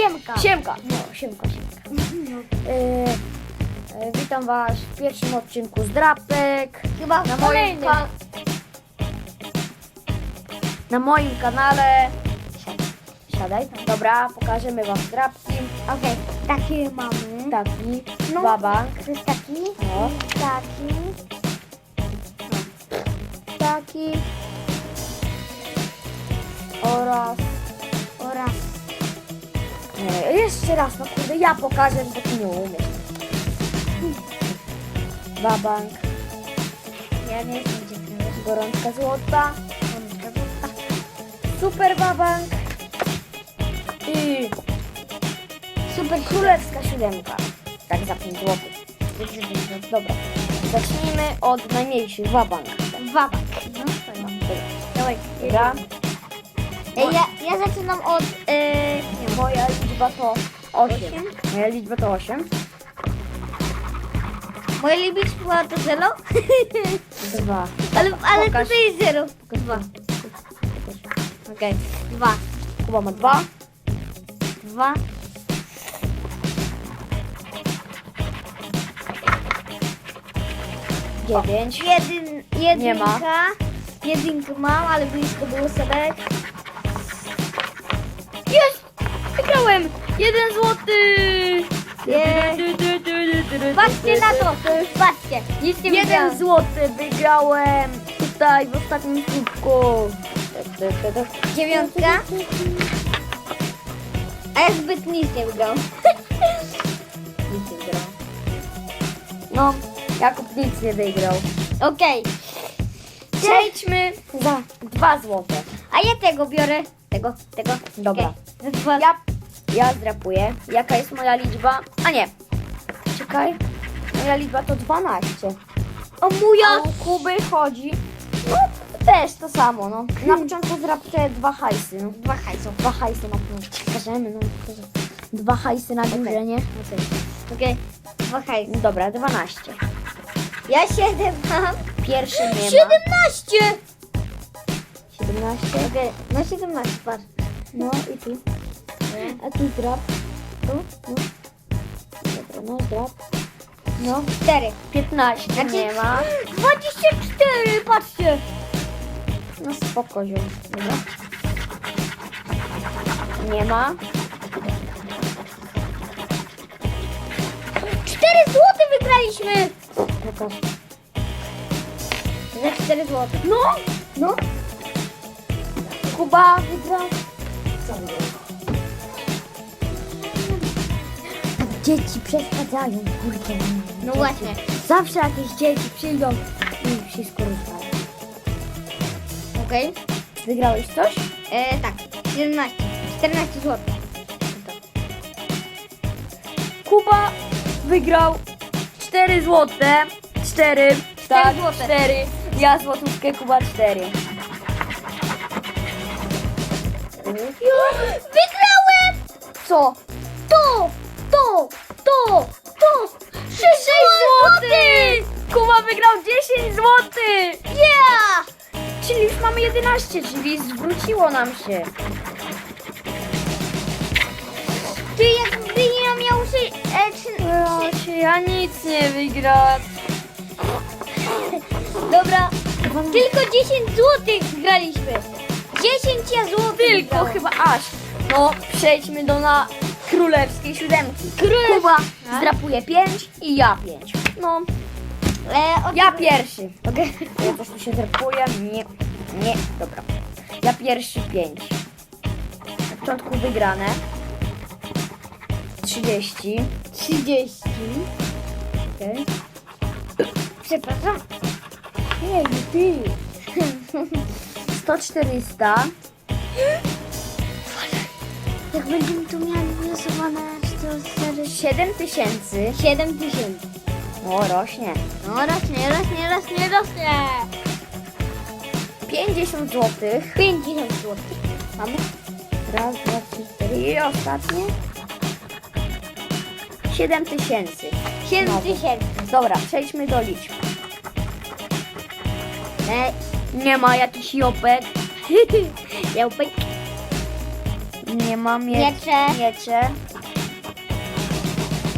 Siemka. Siemka. No, siemka, siemka. E, witam Was w pierwszym odcinku z Drapek. Chyba Na moim, ka- na moim kanale. Siadaj. Dobra, pokażemy Wam drapki. Okej, takie mamy. Taki, No. babank. To jest taki. No. Taki. Taki. Oraz. Nie, jeszcze raz, no kurde, ja pokażę, bo ty nie umiesz. Babank, Ja nie wiem, gdzie jest. gorączka złota, super babank i super królewska siódemka. Tak za 5 zł. Dobra, zacznijmy od najmniejszych babank. Wabak. No, ja. Dawaj. Dobra, ja, ja zaczynam od... Yy, nie, moja liczba to 8. Osiem? Moja liczba to 8. moja liczba to zero. 2. ale ale Pokaż. tutaj jest zero. Dwa. Okej. Dwa. Kuba ma 2. Dwa. Dziewięć. Jedyn, jedynka. Nie ma. Jedynkę mam, ale blisko było sebek. Jest! Wygrałem! Jeden złoty! Jest. Patrzcie na to. Patrzcie. Nic nie Jeden widziałam. złoty wygrałem tutaj w ostatnim słupku. Dziewiątka. A ja zbyt nic nie wygrałam. Nic nie wygrał. No, Jakub nic nie wygrał. Okej. Przejdźmy za dwa złote. A ja tego biorę. Tego, tego. Dobra. Dwa. Ja, ja zdrapuję. Jaka jest moja liczba? A nie. Czekaj. Moja liczba to 12. O A moja. u Kuby chodzi. No, też to samo, no. Na początku zdrapuję dwa hajsy, no. Dwa hajsów. Dwa hajsy na pewno. No. Dwa hajsy na górze, Okej. nie? Okej. Dwa hajsy. Dobra, 12. Ja siedem mam. Pierwszy nie ma. Siedemnaście. 17. Okej. No siedemnaście, patrz. No i tu. A tu drap. Tu, tu. Dobra, no drap. No, Cztery. 15 Znaczy- nie ma. Dwadzieścia cztery, patrzcie. No spoko, ziom. Dobra. Nie ma. Cztery złote wygraliśmy. Pokaż. Za cztery złote. No! No! Kuba wygrał. Dzieci przeszkadzają, kurde. No właśnie. Zawsze jakieś dzieci przyjdą i wszystko rozwalą. Okej. Wygrałeś coś? E, tak. 17. 14 zł. Kuba wygrał 4 złote. 4. Tak, złote. 4. Ja złotówkę, Kuba 4. Wygrałem! Co? To! To! To! To! 6 złotych! Kuba wygrał 10 złotych! Yeah! Czyli już mamy 11, czyli zwróciło nam się. Ty jakby nie miał się... E, trzy, Proszę, ja nic nie wygrałem. Dobra. Tylko 10 złotych zgraliśmy. 10 ja złotych Tylko chyba aż. No, przejdźmy do na królewskiej siódemki. Królew- Kuba zdrapuje 5 i ja 5. No, E, ja pierwszy. Okej. Ja też tu się drapuję. Nie, nie, dobra. Ja pierwszy 5. Na początku wygrane. 30. 30. Okej. Przepraszam. Nie, nie ty. 100 400. Jak będziemy tu mieli wylosowane, to wtedy 7 tysięcy. 7 tysięcy. O, rośnie. No rośnie, rośnie, rośnie, rośnie. 50 złotych. 50 zł. Mamy raz, dwa, trzy, cztery i ostatnie 7 tysięcy. 7 Znowu. tysięcy. Dobra, przejdźmy do liczb. E, Nie ma jakiś jopek. Jałpek. Nie ma mie Miecze. miecze.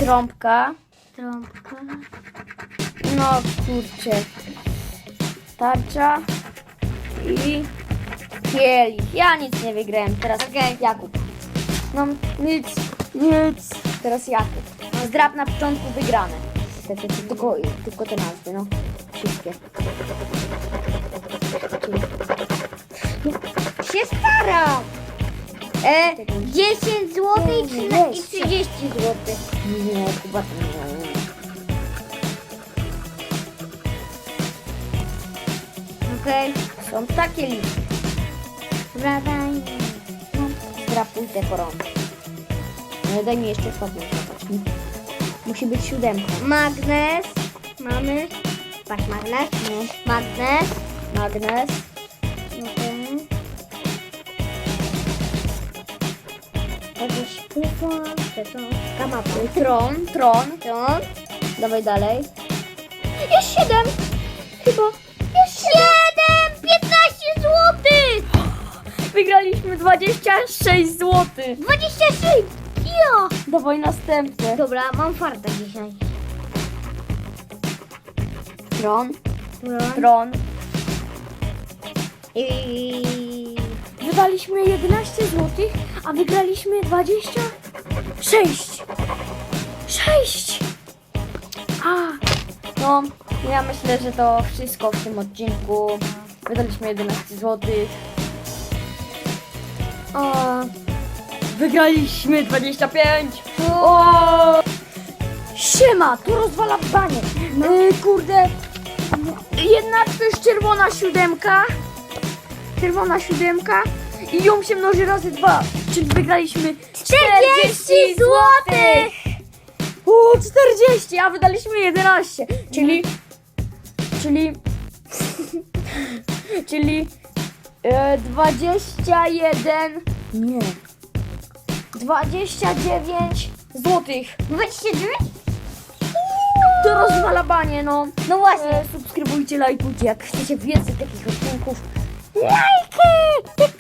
Trąbka. Trąbka. No kurczę. Tarcza. I kielich. Ja nic nie wygrałem. Teraz Okej. Jakub. No nic, nic. Teraz Jakub. Zdrab na początku wygrane. Tylko, tylko te nazwy, no. Wszystkie. Się staram. E, 10 zł i, Nie, trzyna- i jest. 30 zł. Nie, chyba to nie. Okej. Są takie listy. Wracaj. No, zdrapuj te korony. No daj mi jeszcze ostatnią zdrapać. Musi być siódemka. Magnes. Mamy. Patrz, magnes. No. Magnes. Magnes. Okej. Jakieś pufon, beton, kamapy. Tron, tron. Tron. Dawaj dalej. Jest siedem. Chyba. Jest 7! 15 zł! Wygraliśmy 26 zł. 26! Jo! Dawaj następne. Dobra, mam farta dzisiaj. Tron, Tron. tron. I... Wydaliśmy 11 zł, a wygraliśmy 26. 6. A, no, ja myślę, że to wszystko w tym odcinku. Wydaliśmy 11 zł. O, Wygraliśmy 25. O! Siema, tu rozwala banie. Yy, kurde, jednak to jest czerwona siódemka. Czerwona siódemka i ją się mnoży razy dwa, czyli wygraliśmy 40 złotych. O, 40, a wydaliśmy 11, czyli, czyli, czyli e, 21, nie, 29 złotych. 29? To rozwala banie, no. No właśnie. E, subskrybujcie, lajkujcie, jak chcecie więcej takich odcinków. Lajki